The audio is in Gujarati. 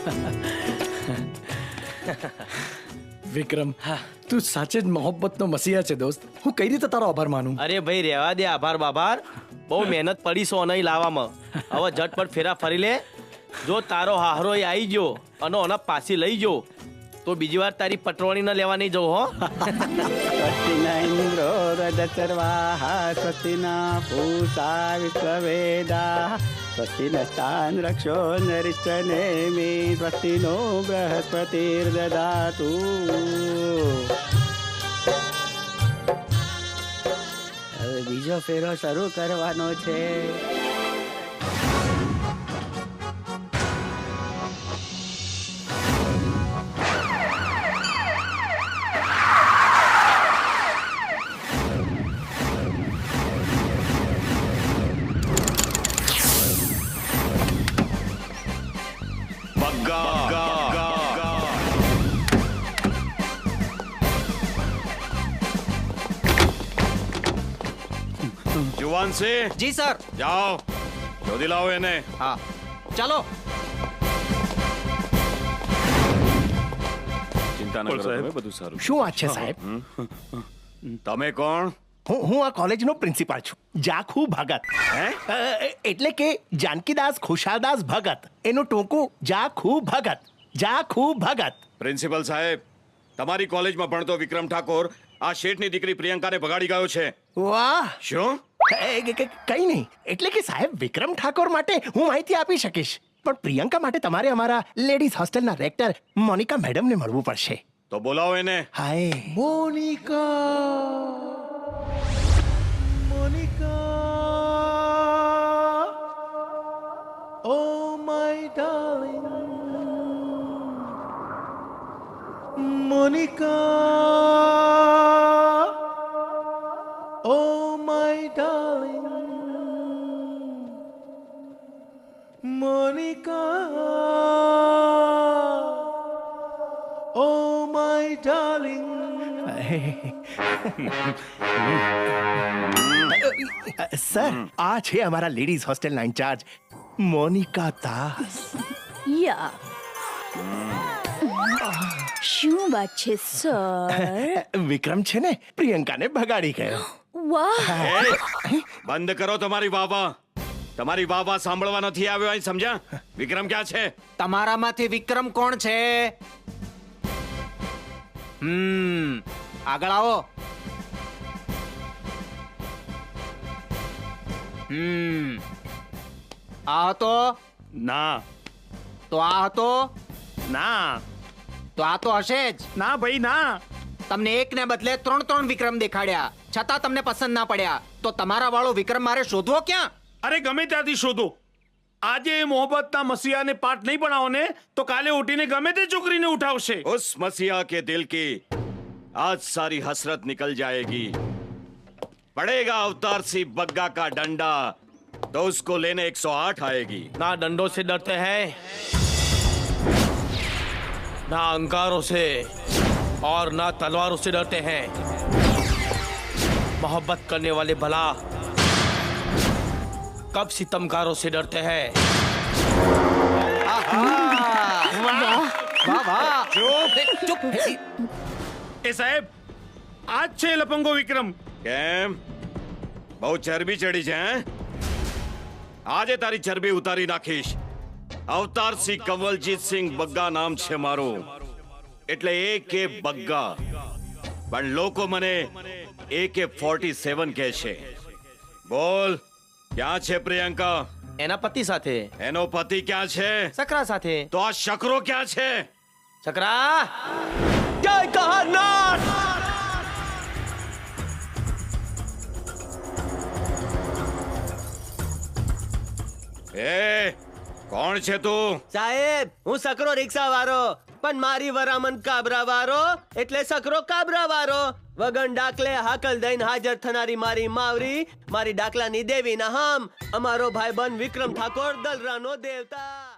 વિક્રમ તું સાચે જ મોહબ્બતનો મસીહા છે દોસ્ત. હું કઈ રીતે તારો આભાર માનું? અરે ભાઈ રહેવા દે આભાર બાભાર બહુ મહેનત પડી સો નહીં લાવવામાં હવે ઝટપટ ફેરા ફરી લે. જો તારો હાહરો આવી ગયો અને ઓના પાછી લઈ ગયો તો બીજી વાર તારી પટરોણી ન લેવા નહીં જવું હો. સ્વસ્તિ ન ઇન્દ્રો રજસર્વાહ સ્વસ્તિ પૂષા વિશ્વવેદા સ્વસ્તિ નસ્તાન રક્ષો નરિષ્ઠનેમિ સ્વસ્તિ નો બૃહસ્પતિર્દદાતુ હવે બીજો ફેરો શરૂ કરવાનો છે. જુવાન છે? જી સર. જાઓ. શોધી લાવો એને. હા. ચાલો. ચિંતા ન કરો તમે બધું સારું. શું વાત છે સાહેબ? તમે કોણ? હું હું આ કોલેજનો પ્રિન્સિપાલ છું. જાખુ ભગત. હે? એટલે કે જાનકીદાસ ખુશાલદાસ ભગત. એનું ટૂંકું જાખુ ભગત. જાખુ ભગત. પ્રિન્સિપલ સાહેબ તમારી કોલેજમાં ભણતો વિક્રમ ઠાકોર આ શેઠની દીકરી પ્રિયંકાને ભગાડી ગયો છે. વાહ! શું? કઈ નહીં. એટલે કે સાહેબ વિક્રમ ઠાકોર માટે હું માહિતી આપી શકીશ. પણ પ્રિયંકા માટે તમારે અમારા લેડીઝ હોસ્ટેલના રેક્ટર મોનિકા મેડમને મળવું પડશે. તો બોલાવો એને. Hi. Monica. Monica. Oh my darling. Monica. My darling Monica oh my darling sir આ છે અમારા લેડીઝ હોસ્ટેલના ઇન્ચાર્જ મોનિકા દાસ યા શું વાત છે સર વિક્રમ છે ને પ્રિયંકાને ભગાડી ગયો વાહ. બંધ કરો તમારી વાવા તમારી વાવા સાંભળવા નથી આવ્યો અહીં સમજ્યા? વિક્રમ ક્યાં છે? તમારામાંથી વિક્રમ કોણ છે? હમ આગળ આવો. હમ આ હતો? ના. તો આ હતો? ના. તો આ તો હશે જ. ના ભાઈ ના. તમને એક ને બદલે ત્રણ ત્રણ વિક્રમ દેખાડ્યા છતાં તમને પસંદ ના પડ્યા તો તમારા વાળો વિક્રમ મારે શોધવો ક્યાં અરે ગમે ત્યાંથી શોધો આજે એ મોહબ્બતના મસીહાને પાઠ નહીં ભણાવો ને તો કાલે ઉઠીને ગમે તે છોકરીને ઉઠાવશે उस मसीहा के दिल की आज सारी हसरत निकल जाएगी पड़ेगा अवतार सी बग्गा का डंडा तो उसको लेने 108 आएगी ना डंडों से डरते हैं ना अंगारों से और ना तलवारों से डरते हैं मोहब्बत करने वाले भला कब सितमकारों से डरते हैं વાહ વાહ ચૂપ એ સાહેબ આ જ છે લપંગો વિક્રમ કેમ બહુ ચરબી ચડી છે હે આજે તારી ચરબી ઉતારી નાખીશ અવતાર સિંહ કંવલજીત સિંહ બગ્ગા નામ છે મારું એટલે એ કે બગ્ગા. પણ લોકો મને એ કે ફોર્ટી સેવન કહે છે. બોલ ક્યાં છે પ્રિયંકા? એના પતિ સાથે. એનો પતિ ક્યાં છે? સકરા સાથે. તો આ શકરો ક્યાં છે? સકરા! જય કહારનાથ! એ કોણ છે તું? સાહેબ હું સકરો રિક્ષા વાળો પણ મારી વરામન કાબરા વારો એટલે સકરો કાબરા વારો વગન ડાકલે હાકલ દઈને હાજર થનારી મારી માવરી, મારી ડાકલાની દેવી ના હમ. અમારો ભાઈબંધ વિક્રમ ઠાકોર દલરાનો દેવતા.